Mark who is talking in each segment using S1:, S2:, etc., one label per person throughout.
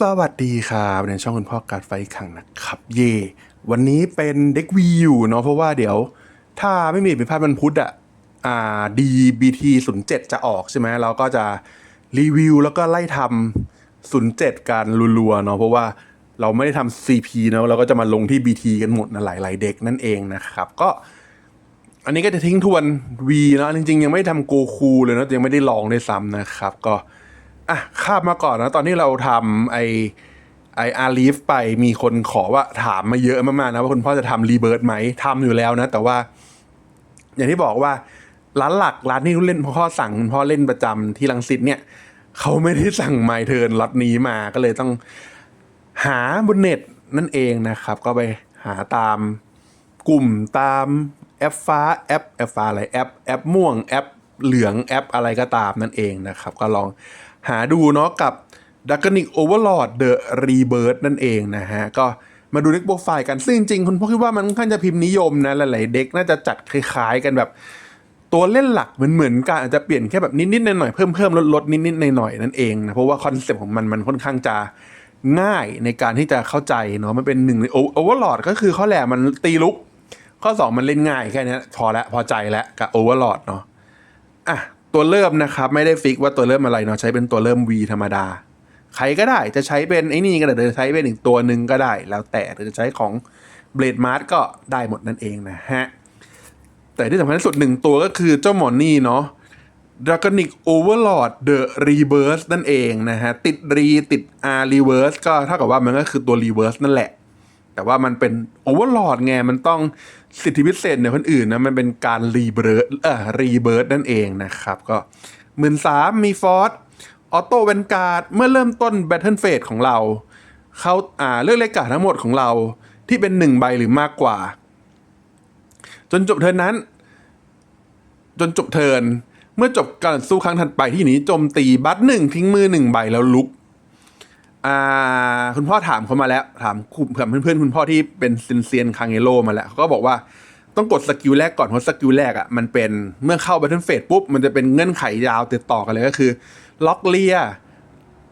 S1: สวัสดีครับในช่องคุณพ่อการไฟขังนะครับ เย่วันนี้เป็นเด็กวีอยู่เนาะเพราะว่าเดี๋ยว ถ้าไม่มีผิดพลาดมันพุธอะอ่า DBT 0 7จะออกใช่ไหมเราก็จะรีวิวแล้วก็ไล่ทำ0 7กันรัวๆเนาะเพราะว่าเราไม่ได้ทำ CP เนาะเราก็จะมาลงที่ BT กันหมดนะหลายๆเด็กนั่นเองนะครับ ก็ อันนี้ก็จะทิ้งทวน V เนอะจริงๆ ยังไม่ทำโกคูเลยเนอะยังไม่ได้ลองด้วยซ้ำนะครับ ก็ อะข้ามมาก่อนนะ ตอนที่เราทำไอไออาลีฟไปมีคนขอว่าถามมาเยอะมากๆนะว่าคุณพ่อจะทำรีเบิร์ดไหมทำอยู่แล้วนะ แต่ว่า อย่างที่บอกว่าร้านหลักร้านที่เล่นพ่อสั่งคุณพ่อเล่นประจำที่ลังสิตเนี่ยเขาไม่ได้สั่งไมเทิร์นล็อตนี้มาก็เลยต้องหาบนเน็ตนั่นเองนะครับ ก็ไปหาตามกลุ่มตามแอปฟ้าแอปแอปฟ้าอะไรแอปแอปม่วงแอปเหลืองแอปอะไรก็ตามนั่นเองนะครับ ก็ลอง หาดูเนาะกับ d r a g o n i c Overlord The Rebirth นั่นเองนะฮะ ก็มาดูเด็กโปรไฟล์กัน ซึ่งจริงๆ คุณพ่อคิดว่ามันค่อนข้างจะพิมพ์นิยมนะ หลายๆเด็กน่าจะจัดคล้ายๆกันแบบ ตัวเล่นหลักเหมือนๆกันอาจจะเปลี่ยนแค่แบบนิดๆหน่อยๆเพิ่มเพิ่มลดลดๆนิดๆหน่อยๆนั่นเองนะเพราะว่าคอนเซ็ปต์ของมันมันค่อนข้างจะง่ายในการที่จะเข้าใจเนาะมันเป็นหนึ่งในโอเวอร์ลอดก็คือข้อแหลมมันตีลุก ข้อ 2 มันเล่นง่ายแค่นี้พอละพอใจแล้วกับโอเวอร์ลอดเนาะอะ ตัวเริ่มนะครับ ไม่ได้ฟิกว่าตัวเริ่มอะไรเนาะใช้เป็นตัวเริ่ม V ธรรมดา ใครก็ได้จะใช้เป็นไอ้นี่ก็ได้หรือจะใช้เป็นอีกตัวหนึ่งก็ได้ แล้วแต่หรือจะใช้ของเบลดมาร์ก็ได้หมดนั่นเองนะฮะ แต่ที่สำคัญที่สุดหนึ่งตัวก็คือเจ้าหมอนนี่เนาะ Dragonic Overlord The Reverse นั่นเองนะฮะ ติดรีติด R Reverse ก็เท่ากับว่ามันก็คือตัว Reverse นั่นแหละ แต่ว่ามันเป็น Overlord ไงมันต้องสิทธิพิเศษในคนอื่นนะ มันเป็นการ Rebirth เอ่อ Rebirth นั่นเองนะครับ ก็หมื่นสามมีฟอร์ออโต้เวนการ์ดเมื่อเริ่มต้น Battle Phase ของเราเขาอ่าเลือกเลขการ์ดทั้งหมดของเราที่เป็นหนึ่งใบหรือมากกว่า จนจบเทิร์นนั้น จนจบเทิร์นเมื่อจบการสู้ครั้งถัดไปที่นี้โจมตีบัตหนึ่งทิ้งมือหนึ่งใบแล้วลุก อ่าคุณพ่อถามเขามาแล้ว ถามคุเพื่อนเพื่อนๆคุณพ่อที่เป็นเซนเซียนคางเอโลมาแล้วเขาก็บอกว่าต้องกดสกิลแรกก่อนเพราะสกิลแรกอะมันเป็นเมื่อเข้า Battle Phase ปุ๊บ มันจะเป็นเงื่อนไขยาวติดต่อกันเลยก็คือ ล็อกเลีย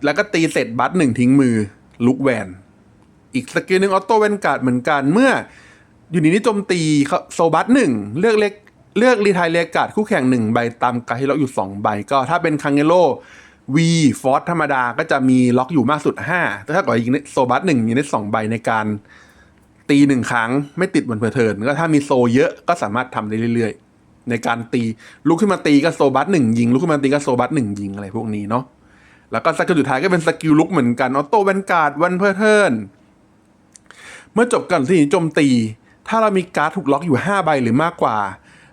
S1: แล้วก็ตีเสร็จบัตหนึ่งทิ้งมือ ลุกแวน อีกสกิลหนึ่งออโต้เวนการ์ดเหมือนกัน เมื่ออยู่ในนี้โจมตีเขาโซบัสหนึ่งเลือกเล็กเลือกรีไทายเรียการ์ดคู่แข่งหนึ่งใบตามการที่ล็อกอยู่สองใบก็ถ้าเป็นคังเกโล วีฟอร์ธรรมดาก็จะมีล็อกอยู่มากสุดห้าแต่ถ้าเกิดยิงโซบัสหนึ่งยิงได้สองใบในการตีหนึ่งครั้งไม่ติดบนเพอร์เทิร์นก็ถ้ามีโซเยอะก็สามารถทำได้เรื่อยๆ ในการตีลุกขึ้นมาตีก็โซบัสหนึ่งยิงลุกขึ้นมาตีก็โซบัสหนึ่งยิงอะไรพวกนี้เนาะแล้วก็สกิลสุดท้ายก็เป็นสกิลลุกเหมือนกันออโต้แวนการ์ดวันเพอร์เทิร์นเมื่อจบการที่โจมตี ถ้าเรามีการ์ดถูกล็อกอยู่ 5 ใบหรือมากกว่า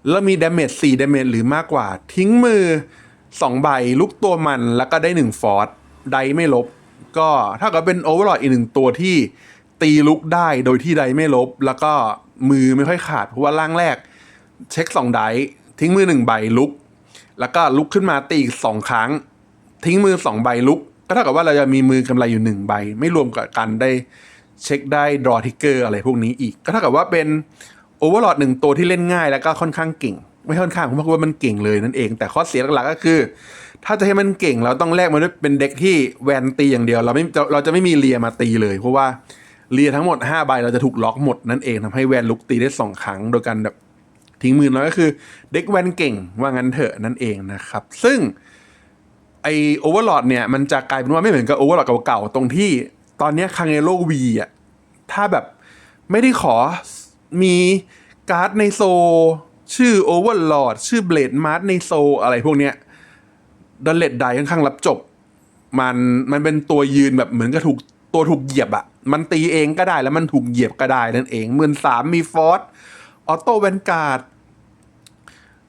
S1: แล้วมีดาเมจ4ดาเมจหรือมากกว่า ทิ้งมือ 2 ใบลุกตัวมันแล้วก็ได้ 1 ฟอร์สไดไม่ลบ ก็ถ้ากับเป็นโอเวอร์ลอดอีกหนึ่งตัวที่ตีลุกได้โดยที่ไดไม่ลบ แล้วก็มือไม่ค่อยขาด เพราะว่าร่างแรก เช็ค 2 ไดทิ้งมือ 1 ใบลุก แล้วก็ลุกขึ้นมาตีอีกสองครั้ง ทิ้งมือ 2 ใบลุก ก็เท่ากับว่าเราจะมีมือกำไรอยู่ 1 ใบ ไม่รวมกับการได้เช็คได้ดรอทิกเกอร์อะไรพวกนี้อีก ก็เท่ากับว่าเป็นโอเวอร์ลอดหนึ่งตัวที่เล่นง่ายแล้วก็ค่อนข้างเก่ง ไม่ค่อนข้างผมพูดว่ามันเก่งเลยนั่นเอง แต่ข้อเสียหลักๆก็คือ ถ้าจะให้มันเก่งเราต้องแลกมันด้วยเป็นเด็กที่แวนตีอย่างเดียว เราไม่เราจะไม่มีเลียมาตีเลยเพราะว่าเลียทั้งหมด5ใบเราจะถูกล็อกหมดนั่นเองทำให้แวนลุกตีได้2ครั้งโดยการแบบทิ้งมือน้อยก็คือ เด็กแวนเก่งว่างั้นเถอะนั่นเองนะครับ ซึ่งไอโอเวอร์ลอดเนี่ยมันจะกลายเป็นว่าไม่เหมือนกับโอเวอร์ลอดเก่าๆตรงที่ตอนนี้คังเอโลวีอะถ้าแบบไม่ได้ขอมีการ์ดในโซ ชื่อโอเวอร์ลอดชื่อเบลดมาร์ในโซอะไรพวกเนี้ยดันเลดไดค่อนข้างรับจบ มันมันเป็นตัวยืนแบบเหมือนกับถูกตัวถูกเหยียบอะมันตีเองก็ได้แล้วมันถูกเหยียบก็ได้นั่นเองหมื่นสามมีฟอร์สออโต้แวนการ์ด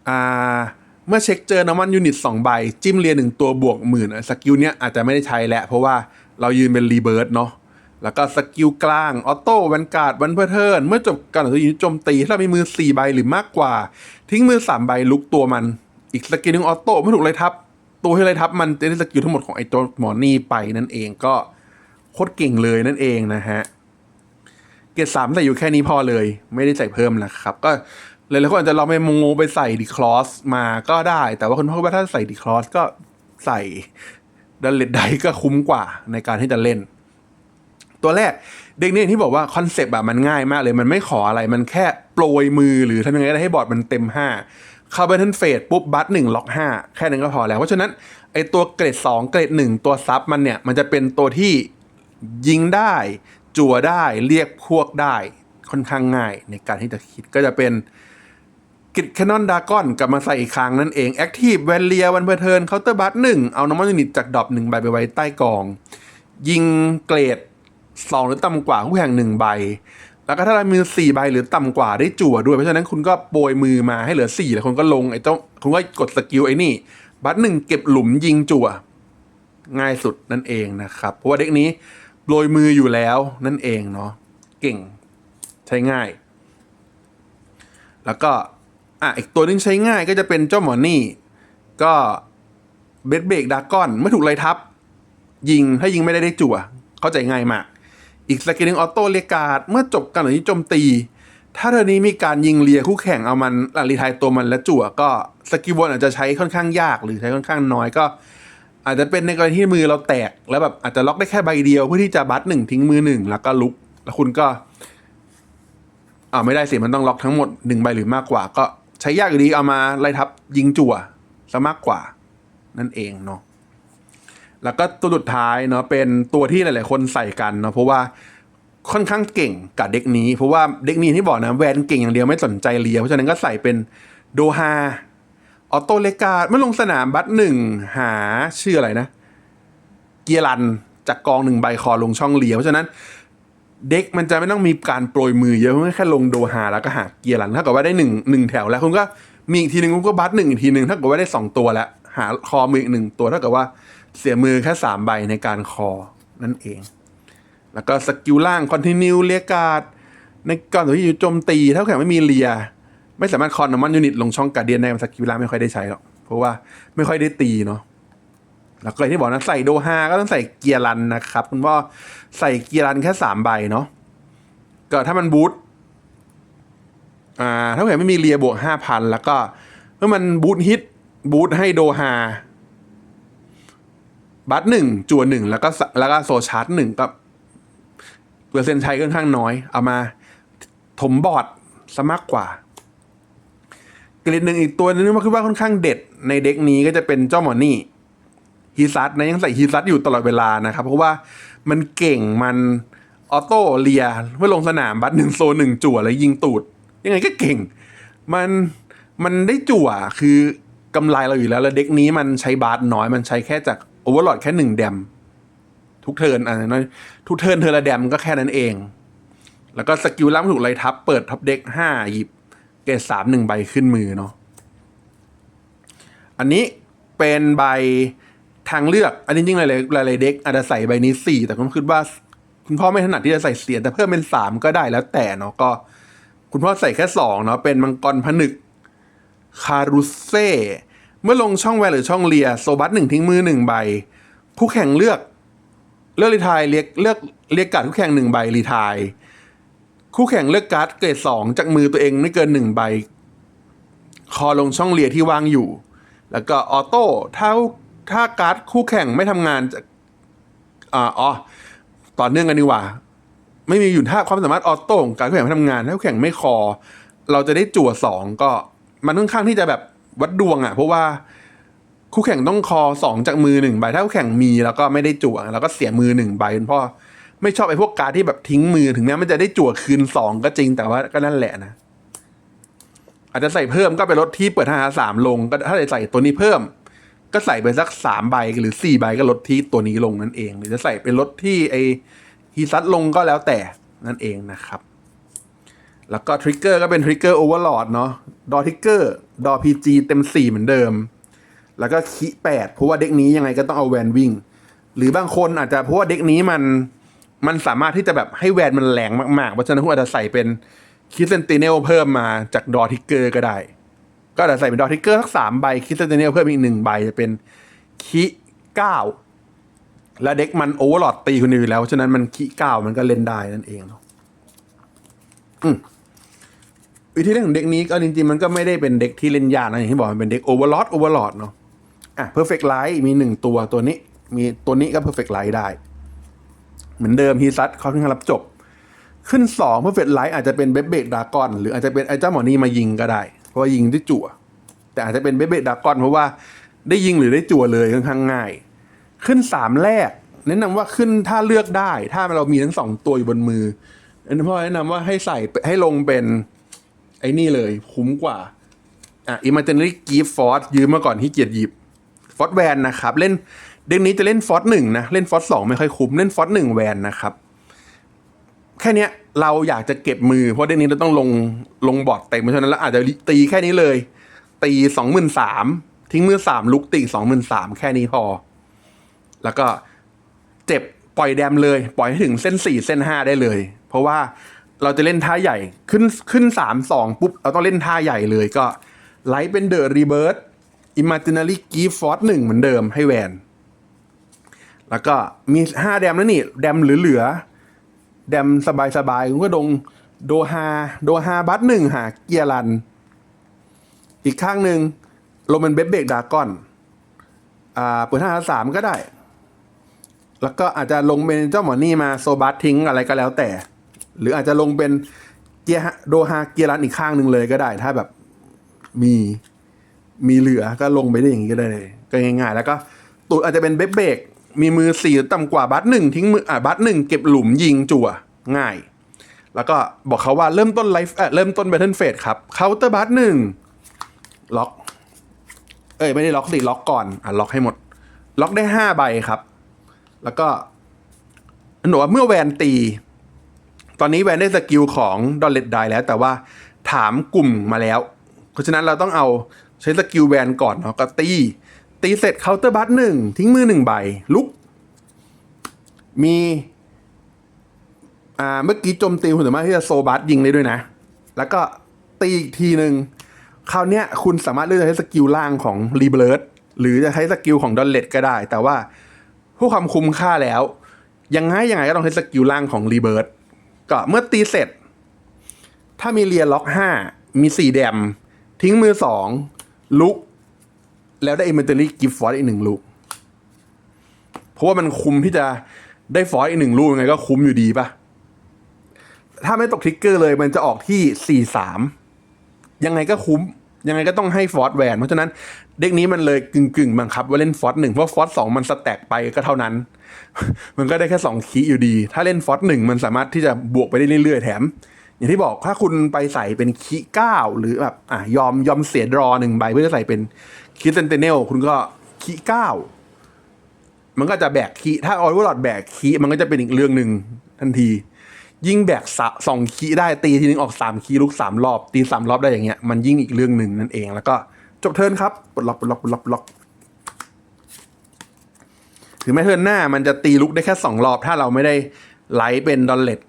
S1: อ่าเมื่อเช็คเจอน้ำมันยูนิตสองใบ จิ้มเรียนหนึ่งตัวบวกหมื่นสกิลเนี้ยอาจจะไม่ได้ใช้แล้วเพราะว่าเรายืนเป็นรีเบิร์ดเนาะ แล้วก็สกิลกลาง ออโต้แวนการ์ดวันเพื่อเทิร์นเมื่อจบการต่อสู้โจมตีถ้าเรามีมือ 4 ใบหรือมากกว่า ทิ้งมือ 3 ใบลุกตัวมัน อีกสกิลหนึ่งออโต้ไม่ถูกเลยทับ ตัวที่เลยทับมันจะได้สกิลทั้งหมดของไอ้ตัวหมอนี่ไปนั่นเองก็โคตรเก่งเลยนั่นเองนะฮะ เกรดสามใส่อยู่แค่นี้พอเลย ไม่ได้ใส่เพิ่มนะครับ ก็หลายๆคนอาจจะลองไปมงโงไปใส่ดีคลอสมาก็ได้ แต่ว่าคุณพ่อว่าถ้าใส่ดีคลอสก็ใส่ดันเลดไดก็คุ้มกว่าในการที่จะเล่น ตัวแรกเด็กนี่อย่างที่บอกว่าคอนเซปต์แบบมันง่ายมากเลย มันไม่ขออะไรมันแค่โปรยมือหรือทำยังไงได้ให้บอร์ดมันเต็ม5เข้าไปทันเฟสปุ๊บบัตหนึ่งล็อก 5 แค่นั้นก็พอแล้ว เพราะฉะนั้นไอตัวเกรด 2 เกรด 1 ตัวซับมันเนี่ย มันจะเป็นตัวที่ยิงได้ จั่วได้เรียกพวกได้ค่อนข้างง่ายในการที่จะคิดก็จะเป็นกิดแคนนอนดากอนกลับมาใส่อีกครั้งนั่นเองแอคทีฟแวนเลียวันเพอร์เทิร์นเคาน์เตอร์บัตหนึ่งเอาน้ำมันยูนิตจากดรอปหนึ่งใบไปไว้ใต้กอง ยิงเกรด สองหรือต่ำกว่าคู่แข่งหนึ่งใบ แล้วก็ถ้าเรามีสี่ใบหรือต่ำกว่าได้จั่วด้วย เพราะฉะนั้นคุณก็โปรยมือมาให้เหลือสี่แล้วคุณก็ลงไอ้เจ้าคุณก็กดสกิลไอ้นี่ บัตหนึ่งเก็บหลุมยิงจั่ว ง่ายสุดนั่นเองนะครับ เพราะว่าเด็กนี้โปรยมืออยู่แล้วนั่นเองเนาะเก่งใช้ง่าย แล้วก็อะอีกตัวนึงใช้ง่ายก็จะเป็นเจ้าหมอนี่ ก็เบสเบรกดากอนเมื่อถูกไล่ทับ ยิงถ้ายิงไม่ได้ได้จั่ว เข้าใจง่ายมาก อีกสกิลนึงออโต้เรียกาดเมื่อจบการหนี้โจมตี ถ้าเธอนี้มีการยิงเลียคู่แข่งเอามันหลังรีไทายตัวมันและจั่วก็สกิลบนอาจจะใช้ค่อนข้างยากหรือใช้ค่อนข้างน้อยก็ อาจจะเป็นในกรณีที่มือเราแตก แล้วแบบอาจจะล็อกได้แค่ใบเดียวเพื่อที่จะบัตหนึ่งทิ้งมือหนึ่งแล้วก็ลุก แล้วคุณก็อ่าไม่ได้สิมันต้องล็อกทั้งหมดหนึ่งใบหรือมากกว่า ก็ใช้ยากอยู่ดีเอามาไล่ทับยิงจั่วซะมากกว่า นั่นเองเนาะ แล้วก็ตัวสุดท้ายเนาะเป็นตัวที่หลาย ๆ คนใส่กันเนาะเพราะว่าค่อนข้างเก่งกับเด็กนี้ เพราะว่าเด็กนี้ที่บอกนะแวนเก่งอย่างเดียวไม่สนใจเลียเพราะฉะนั้นก็ใส่เป็นโดฮาออโตเลกาเมื่อลงสนามบัตหนึ่งหาชื่ออะไรนะ เกียรันจากกองหนึ่งใบคอลงช่องเลียเพราะฉะนั้นเด็กมันจะไม่ต้องมีการโปรยมือเยอะเพราะแค่ลงโดฮาแล้วก็หาเกียร์หลังถ้าเกิดว่าได้หนึ่งหนึ่งแถวแล้วคุณก็มีอีกทีหนึ่งคุณก็บัตหนึ่งอีกทีหนึ่งถ้าเกิดว่าได้สองตัวแล้วหาคอมืออีกหนึ่งตัวถ้าเกิดว่า เสียมือแค่สามใบในการคอนั่นเอง แล้วก็สกิลล่างคอนติเนียเลียการ์ดในก่อนที่อยู่โจมตีถ้าแข่งไม่มีเลีย ไม่สามารถคอนนอมันยูนิตลงช่องการเดียนได้สกิลล่างไม่ค่อยได้ใช้หรอกเพราะว่าไม่ค่อยได้ตีเนาะแล้วก็อย่างที่บอกนะใส่โดฮาก็ต้องใส่เกียร์รันนะครับคุณพ่อใส่เกียร์รันแค่สามใบเนาะก็ถ้ามันบูทอ่าถ้าเกิดไม่มีเรียบวกห้าพันแล้วก็เมื่อมันบูทฮิตบูทให้โดฮา บัตหนึ่งจั่วหนึ่งแล้วก็แล้วก็โซชาร์ตหนึ่งก็เปอร์เซ็นต์ใช้ค่อนข้างน้อย เอามาถมบอร์ดซะมากกว่าเกรดหนึ่งอีกตัวนึงที่คิดว่าค่อนข้างเด็ดในเด็กนี้ก็จะเป็นเจ้าหมอนี่ฮีซัตนะยังใส่ฮีซัตอยู่ตลอดเวลานะครับ เพราะว่ามันเก่งมันออโต้เลียเมื่อลงสนามบัตหนึ่งโซหนึ่งจั่วแล้วยิงตูด ยังไงก็เก่ง มันมันได้จั่วคือกำไรเราอยู่แล้ว แล้วเด็กนี้มันใช้บาสน้อยมันใช้แค่จาก โอเวอร์ลอดแค่หนึ่งแดม ทุกเทิร์นอะน้อยทุกเทิร์นเทอร์ละแดมก็แค่นั้นเอง แล้วก็สกิลล่างถูกไล่ทับ เปิดท็อปเด็กห้าหยิบ เกรดสามหนึ่งใบขึ้นมือเนาะอันนี้เป็นใบทางเลือก อันนี้จริงๆหลายๆหลายๆเด็กอาจจะใส่ใบนี้สี่แต่ผมคิดว่า คุณพ่อไม่ถนัดที่จะใส่เสียแต่เพิ่มเป็นสามก็ได้แล้วแต่เนาะก็ คุณพ่อใส่แค่สองเนาะเป็นมังกรผนึกคารุเซ่ เมื่อลงช่องแวร์หรือช่องเลียโซบัสหนึ่งทิ้งมือหนึ่งใบ คู่แข่งเลือก เลือกรีทายเรียกเลือกเรียกการ์ดคู่แข่งหนึ่งใบรีทายคู่แข่งเลือกการ์ดเกรดสองจากมือตัวเองไม่เกินหนึ่งใบ คอลงช่องเลียที่วางอยู่ แล้วก็ออโต้ถ้าถ้าการ์ดคู่แข่งไม่ทำงานจากอ่าอ๋อต่อเนื่องกันดีกว่า ไม่มีอยู่ถ้าความสามารถออโต้ของการคู่แข่งไม่ทำงานถ้าคู่แข่งไม่คอ เราจะได้จั่วสองก็มันค่อนข้างที่จะแบบ วัดดวงอะ่ะ เพราะว่าคู่แข่งต้องคอสองจากมือหนึ่งใบถ้าคู่แข่งมีแล้วก็ไม่ได้จั่วแล้วก็เสียมือหนึ่งใบคุณพ่อไม่ชอบไอ้พวกการที่แบบทิ้งมือถึงแม้มันจะได้จั่วคืนสองก็จริงแต่ว่าก็นั่นแหละนะ อาจจะใส่เพิ่มก็ไปลดที่เปิดห้าสามลงก็ถ้าจะใส่ตัวนี้เพิ่ม ก็ใส่ไปสักสามใบหรือสี่ใบก็ลดที่ตัวนี้ลงนั่นเอง หรือจะใส่เป็นลดที่ไอฮีซัตลงก็แล้วแต่นั่นเองนะครับ แล้วก็ทริกเกอร์ก็เป็นทริกเกอร์โอเวอร์ลอดเนาะดอทริกเกอร์ ดอพีจีเต็มสี่เหมือนเดิม แล้วก็คีแปดเพราะว่าเด็กนี้ยังไงก็ต้องเอาแวนวิ่ง หรือบางคนอาจจะเพราะว่าเด็กนี้มันมันสามารถที่จะแบบให้แวนมันแรงมากๆ เพราะฉะนั้นคุณอาจจะใส่เป็นคิสเซนติเนลเพิ่มมาจากดอทิกเกอร์ก็ได้ ก็อาจจะใส่เป็นดอทิกเกอร์สักสามใบคิสเซนติเนลเพิ่มอีกหนึ่งใบจะเป็นคิเก้าและเด็กมันโอเวอร์ลอดตีคนอื่นแล้วเพราะฉะนั้นมันคิเก้ามันก็เล่นได้นั่นเองเนาะอืม วิธีเล่นของเด็กนี้ก็จริงๆมันก็ไม่ได้เป็นเด็กที่เล่นยากนะอย่างที่บอกมันเป็นเด็กโอเวอร์ลอดโอเวอร์ลอดเนาะอะเพอร์เฟกต์ไลท์มีหนึ่งตัวตัวนี้ มีตัวนี้ก็เพอร์เฟกต์ไลท์ได้ เหมือนเดิมฮีซัตเขาค่อนข้างรับจบ ขึ้นสองเพอร์เฟกต์ไลท์อาจจะเป็นเบเบกดากอนหรืออาจจะเป็นไอ้เจ้าหมอนี่มายิงก็ได้ เพราะว่ายิงด้วยจั่ว แต่อาจจะเป็นเบเบกดากอนเพราะว่าได้ยิงหรือได้จั่วเลยค่อนข้างง่าย ขึ้นสามแรก แนะนำว่าขึ้นถ้าเลือกได้ ถ้าเรามีทั้งสองตัวอยู่บนมือพ่อแนะนำว่าให้ใส่ให้ลงเป็น ไอ้นี่เลยคุ้มกว่าอะ Imaginary Gift Force ยืมมาก่อนที่เกียรหยิบฟอสแวนนะครับ เล่นเด็กนี้จะเล่นฟอสหนึ่งนะ เล่นฟอสสองไม่ค่อยคุ้ม เล่นฟอสหนึ่งแวนนะครับ แค่เนี้ยเราอยากจะเก็บมือ เพราะเด็กนี้เราต้องลงลงบอร์ดเต็มเพราะฉะนั้นเราอาจจะตีแค่นี้เลย ตีสองหมื่นสามทิ้งมือสามลุกตีสองหมื่นสามแค่นี้พอ แล้วก็เจ็บปล่อยแดมเลย ปล่อยให้ถึงเส้นสี่เส้นห้าได้เลย เพราะว่า เราจะเล่นท่าใหญ่ขึ้นขึ้นสามสองปุ๊บ เราต้องเล่นท่าใหญ่เลยก็ไลท์เป็นเดอะรีเบิร์ Imaginary Gift Force หนึ่งเหมือนเดิมให้แวน แล้วก็มีห้าแดมแล้วนี่แดมเหลือๆแดมสบายๆคุณก็ดงโดฮาโดฮาบัตหนึ่งหาเกียรัน อีกข้างหนึ่งลงเป็นเบเบกดากอน อ่าเปิดห้าสามก็ได้ แล้วก็อาจจะลงเป็นเจ้าหมอนี่มาโซบัสทิ้งอะไรก็แล้วแต่ หรืออาจจะลงเป็นเกียร์โดฮาเกียร์รันอีกข้างหนึ่งเลยก็ได้ ถ้าแบบมีมีเหลือก็ลงไปได้อย่างนี้ก็ได้เลย ก็ง่ายๆ แล้วก็ตูดอาจจะเป็นเบเบกมีมือสี่ต่ำกว่าบัตหนึ่งทิ้งมืออ่าบัตหนึ่งเก็บหลุมยิงจั่วง่าย แล้วก็บอกเขาว่าเริ่มต้นไลฟ์เออเริ่มต้นแบทเทิลเฟสครับเคาน์เตอร์บัตหนึ่งล็อก เอ้ยไม่ได้ล็อกสิล็อกก่อนอะล็อกให้หมด ล็อกได้ห้าใบครับ แล้วก็หนูว่าเมื่อแวนตี ตอนนี้แวนได้สกิลของดอลเลตไดแล้ว แต่ว่าถามกลุ่มมาแล้ว เพราะฉะนั้นเราต้องเอาใช้สกิลแวนก่อนเนาะก็ตี ตีเสร็จเคาน์เตอร์บัตหนึ่งทิ้งมือหนึ่งใบ ลุก มีอ่าเมื่อกี้โจมตีคุณสามารถที่จะโซบัสยิงได้ด้วยนะ แล้วก็ตีอีกทีหนึ่งคราวเนี้ยคุณสามารถเลือกจะใช้สกิลล่างของรีเบิร์ดหรือจะใช้สกิลของดอลเลตก็ได้ แต่ว่าเพื่อความคุ้มค่าแล้ว ยังไงยังไงก็ต้องใช้สกิลล่างของรีเบิร์ด ก็เมื่อตีเสร็จ ถ้ามีเรียล็อกห้ามีสี่แดม ทิ้งมือสองลุก แล้วได้อิมเมนเตอรี่กิฟต์ฟอร์อีกหนึ่งลูกเพราะว่ามันคุ้มที่จะได้ฟอร์อีกหนึ่งลูกยังไงก็คุ้มอยู่ดีปะถ้าไม่ตกทิกเกอร์เลยมันจะออกที่สี่สามยังไงก็คุ้มยังไงก็ต้องให้ฟอร์ดแวนเพราะฉะนั้น เด็กนี้มันเลยกึ่งกึ่งๆบังคับว่าเล่นฟอร์ดหนึ่งเพราะฟอร์ดสองมันสแต็กไปก็เท่านั้น มันก็ได้แค่สองคีย์อยู่ดี ถ้าเล่นฟอร์ดหนึ่งมันสามารถที่จะบวกไปได้เรื่อยๆแถม อย่างที่บอกถ้าคุณไปใส่เป็นคีย์เก้าหรือแบบอะยอมยอมเสียดรอหนึ่งใบเพื่อจะใส่เป็นคีย์เซนเตเนลคุณก็คีย์เก้ามันก็จะแบกคีย์ถ้าออยล์ลอดแบกคีย์มันก็จะเป็นอีกเรื่องหนึ่งทันที ยิ่งแบกสะสองคีย์ได้ตีทีนึงออกสามคีย์ลุกสามรอบ ตีสามรอบได้อย่างเงี้ยมันยิ่งอีกเรื่องหนึ่งนั่นเองแล้วก็ จบเทิร์นครับปลดล็อกปลดล็อกปลดล็อกปลดล็อกถึงแม้เทิร์นหน้ามันจะตีลุกได้แค่สองรอบ ถ้าเราไม่ได้ไหลเป็นดอลเลต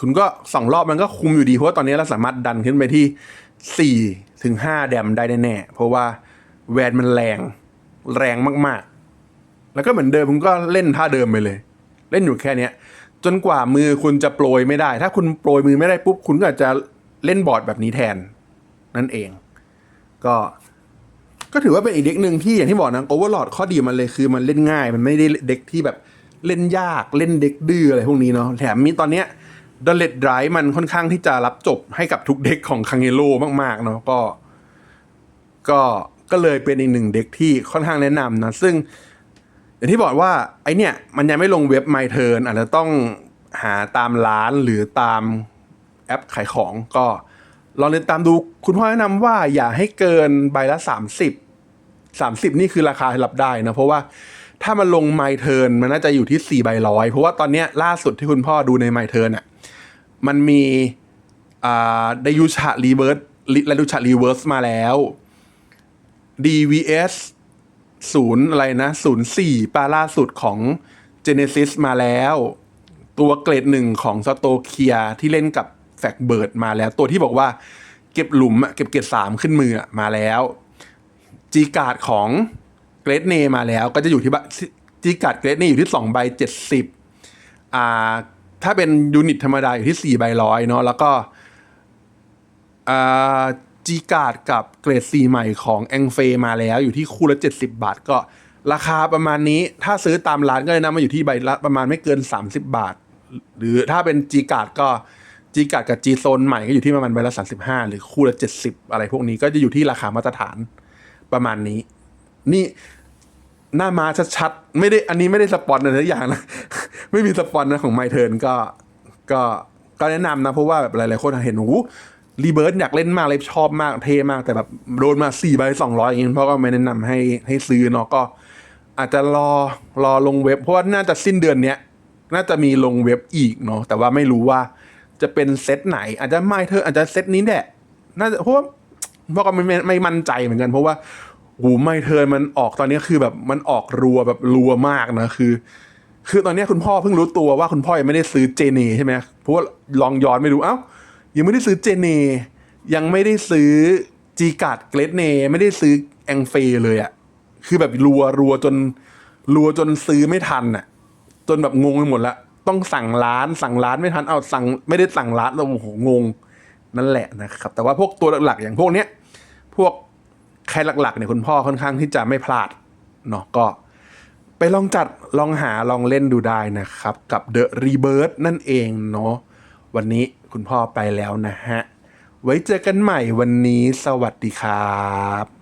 S1: คุณก็สองรอบมันก็คุมอยู่ดี เพราะว่าตอนนี้เราสามารถดันขึ้นไปที่สี่ถึงห้าแดมได้แน่ๆเพราะว่าแวนมันแรงแรงมากๆ แล้วก็เหมือนเดิมคุณก็เล่นท่าเดิมไปเลย เล่นอยู่แค่เนี้ย จนกว่ามือคุณจะโปรยไม่ได้ ถ้าคุณโปรยมือไม่ได้ปุ๊บคุณก็อาจจะเล่นบอร์ดแบบนี้แทน นั่นเอง ก็ ก็ถือว่าเป็นอีกเด็กหนึ่งที่อย่างที่บอกนะโอเวอร์ลอดข้อดีมันเลยคือมันเล่นง่าย มันไม่ได้เด็กที่แบบเล่นยากเล่นเด็กดื้ออะไรพวกนี้เนาะแถมมีตอนเนี้ยดอลเลตไดรมันค่อนข้างที่จะรับจบให้กับทุกเด็กของคังเฮโร่มากๆเนาะก็ ก็ก็เลยเป็นอีกหนึ่งเด็กที่ค่อนข้างแนะนำนะซึ่งอย่างที่บอกว่าไอเนี่ยมันยังไม่ลงเว็บ My Turn อาจจะต้องหาตามร้านหรือตามแอปขายของก็ ลองติดตามดูคุณพ่อแนะนำว่าอย่าให้เกินใบละ 30 30 นี่คือราคาที่รับได้นะ เพราะว่าถ้ามันลง My Turn มันน่าจะอยู่ที่4ใบร้อยเพราะว่าตอนนี้ล่าสุดที่คุณพ่อดูใน My Turn อะมันมีอ่าไดยูชารีเวิร์สไดยูชารีเวิร์สมาแล้ว DVS ศูนย์อะไรนะศูนย์สี่ปลาล่าสุดของ Genesis มาแล้ว ตัวเกรดหนึ่งของสโตเคียที่เล่นกับ แฟกเบิร์ดมาแล้ว ตัวที่บอกว่าเก็บหลุมเก็บเกรดสามขึ้นมือมาแล้วจีการ์ดของเกรดเนมาแล้ว ก็จะอยู่ที่จีการ์ดเกรดเนอยู่ที่สองใบเจ็ดสิบอ่าถ้าเป็นยูนิตธรรมดาอยู่ที่สี่ใบร้อยเนาะแล้วก็อ่าจีการ์ดกับเกรดซีใหม่ของแองเฟมาแล้วอยู่ที่คู่ละ 70 บาทก็ราคาประมาณนี้ถ้าซื้อตามร้านก็เลยนะมาอยู่ที่ใบละประมาณไม่เกิน 30 บาท หรือถ้าเป็น G การ์ดก็ G การ์ดกับ G โซนใหม่ก็อยู่ที่ประมาณใบละ35หรือคู่ละ70อะไรพวกนี้ก็จะอยู่ที่ราคามาตรฐานประมาณนี้ นี่หน้ามาชัดๆไม่ได้อันนี้ไม่ได้สปอนอะไรทุกอย่างนะ ไม่มีสปอนนะของไมเทิร์นก็ก็ก็แนะนำนะ เพราะว่าแบบหลายๆคนเห็นโอ้โหรีเบิร์ตอยากเล่นมากเลยชอบมากเท่มาก แต่แบบโดนมาสี่ใบสองร้อยอย่างนี้เพราะก็ไม่แนะนำให้ให้ซื้อเนาะก็ อาจจะรอรอลงเว็บ เพราะว่าน่าจะสิ้นเดือนเนี้ย น่าจะมีลงเว็บอีกเนาะแต่ว่าไม่รู้ว่า จะเป็นเซตไหน อาจจะไม่เธออาจจะเซตนี้แหละน่าจะเพราะว่าเพราะก็ไม่ไม่ไม่มั่นใจเหมือนกัน เพราะว่าโอ้ไม่เธอมันออกตอนนี้คือแบบมันออกรัวแบบรัวมากนะคือ คือตอนนี้คุณพ่อเพิ่งรู้ตัวว่าคุณพ่อยังไม่ได้ซื้อเจเนใช่ไหมเพราะว่าลองย้อนไม่ดูเอ้ายังไม่ได้ซื้อเจเนยังไม่ได้ซื้อจีการ์ดเกรดเนไม่ได้ซื้อแองเฟเลยอะคือแบบรัวรัวจนรัวจนซื้อไม่ทันอะจนแบบงงไปหมดละ ต้องสั่งร้านสั่งร้านไม่ทันเอาสั่งไม่ได้สั่งร้านเราโอ้โหงงนั่นแหละนะครับ แต่ว่าพวกตัวหลักๆ อย่างพวกเนี้ยพวกใครหลักๆเนี่ยคุณพ่อค่อนข้างที่จะไม่พลาดเนาะก็ไปลองจัดลองหาลองเล่นดูได้นะครับ กับ The Rebirth นั่นเองเนาะวันนี้คุณพ่อไปแล้วนะฮะ ไว้เจอกันใหม่วันนี้สวัสดีครับ